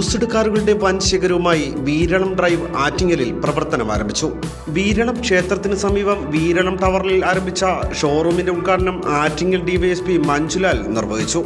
Used കാറുകളുടെ വൻ ശേഖരവുമായി വീരണം drive ആറ്റിങ്ങലിൽ പ്രവർത്തനം ആരംഭിച്ചു. വീരണം ക്ഷേത്രത്തിന് സമീപം വീരണം ടവറിൽ ആരംഭിച്ച ഷോറൂമിന്റെ ഉദ്ഘാടനം ആറ്റിങ്ങൽ ഡിവൈഎസ്പി മഞ്ജുലാൽ നിർവഹിച്ചു.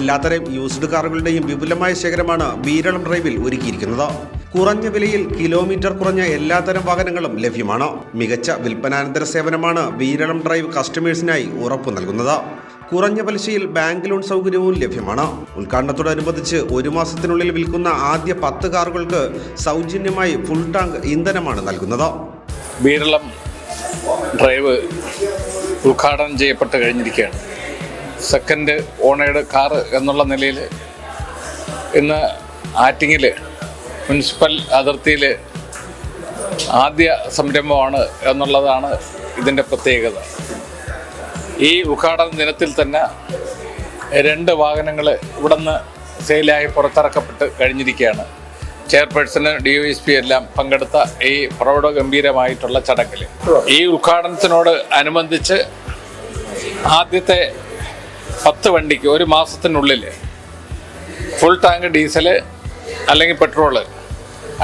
എല്ലാത്തരം യൂസ്ഡ് കാറുകളുടെയും വിപുലമായ ശേഖരമാണ് വീരളം ഡ്രൈവിൽ ഒരുക്കിയിരിക്കുന്നത്. കുറഞ്ഞ വിലയിൽ കിലോമീറ്റർ കുറഞ്ഞ എല്ലാത്തരം വാഹനങ്ങളും ലഭ്യമാണ്. മികച്ച വിൽപ്പനാനന്തര സേവനമാണ് വീരളം ഡ്രൈവ് കസ്റ്റമേഴ്സിനായി ഉറപ്പു നൽകുന്നത്. കുറഞ്ഞ പലിശയിൽ ബാങ്ക് ലോൺ സൗകര്യവും ലഭ്യമാണ്. ഉദ്ഘാടനത്തോടനുബന്ധിച്ച് ഒരു മാസത്തിനുള്ളിൽ വിൽക്കുന്ന ആദ്യ പത്ത് കാറുകൾക്ക് സൗജന്യമായി ഫുൾ ടാങ്ക് ഇന്ധനമാണ് നൽകുന്നത്. വീരളം ഡ്രൈവ് ഉദ്ഘാടനം ചെയ്യപ്പെട്ട് കഴിഞ്ഞിരിക്കുകയാണ്. സെക്കൻഡ് ഓണേഡ് കാർ എന്നുള്ള നിലയിൽ ഇന്ന് ആറ്റിങ്ങിൽ മുനിസിപ്പൽ അതിർത്തിയിൽ ആദ്യ സംരംഭമാണ് എന്നുള്ളതാണ് ഇതിന്റെ പ്രത്യേകത. ഈ ഉദ്ഘാടന ദിനത്തിൽ തന്നെ രണ്ട് വാഹനങ്ങൾ ഇവിടുന്ന് സെയിലായി പുറത്തിറക്കപ്പെട്ട് കഴിഞ്ഞിരിക്കുകയാണ്. Chairperson D O S P എല്ലാം പങ്കെടുത്ത ഈ പ്രൗഢ ഗംഭീരമായിട്ടുള്ള ചടങ്ങിൽ ഈ ഉദ്ഘാടനത്തിനോട് അനുബന്ധിച്ച് ആദ്യത്തെ പത്ത് വണ്ടിക്ക് ഒരു മാസത്തിനുള്ളിൽ ഫുൾ ടാങ്ക് ഡീസൽ അല്ലെങ്കിൽ പെട്രോൾ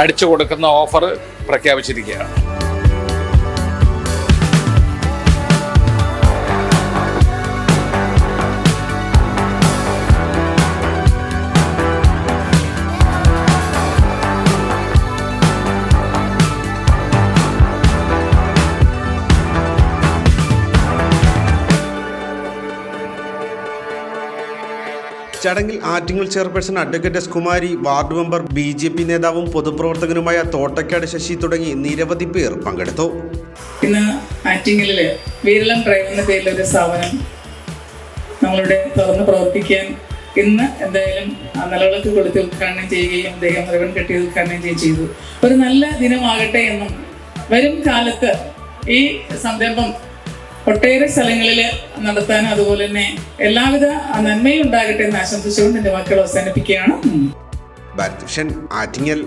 അടിച്ചു കൊടുക്കുന്ന ഓഫർ പ്രഖ്യാപിച്ചിരിക്കുകയാണ്. ചടങ്ങിൽ Attingal chairperson advocate S Kumari ward member B J P നേതാവും പൊതുപ്രവർത്തകനുമായ തോട്ടക്കാട് ശശി തുടങ്ങി നിരവധി പേർ പങ്കെടുത്തു. ഇന്ന് ആറ്റിങ്ങലിൽ വീരളം ഡ്രൈവ് എന്ന പേരിൽ ഒരു സ്ഥാപനം നമ്മളുടെ തുറന്ന് പ്രവർത്തിക്കാൻ ഇന്ന് എന്തായാലും നിലവിളക്ക് കൊടുത്ത് ഉദ്ഘാടനം ചെയ്യുകയും അദ്ദേഹം റിവൺ കെട്ടി ഉദ്ഘാടനം ചെയ്യുകയും ചെയ്തു. ഒരു നല്ല ദിനമാകട്ടെ എന്നും വരും കാലത്ത് ഈ സംരംഭം ഒട്ടേറെ സ്ഥലങ്ങളിൽ നടത്താൻ അതുപോലെ തന്നെ എല്ലാവിധ നന്മയും ഉണ്ടാകട്ടെ എന്ന് ആശംസിച്ചുകൊണ്ട് എന്റെ വാക്കുകൾ അവസാനിപ്പിക്കുകയാണ്. വിഷൻ ആറ്റിങ്ങൽ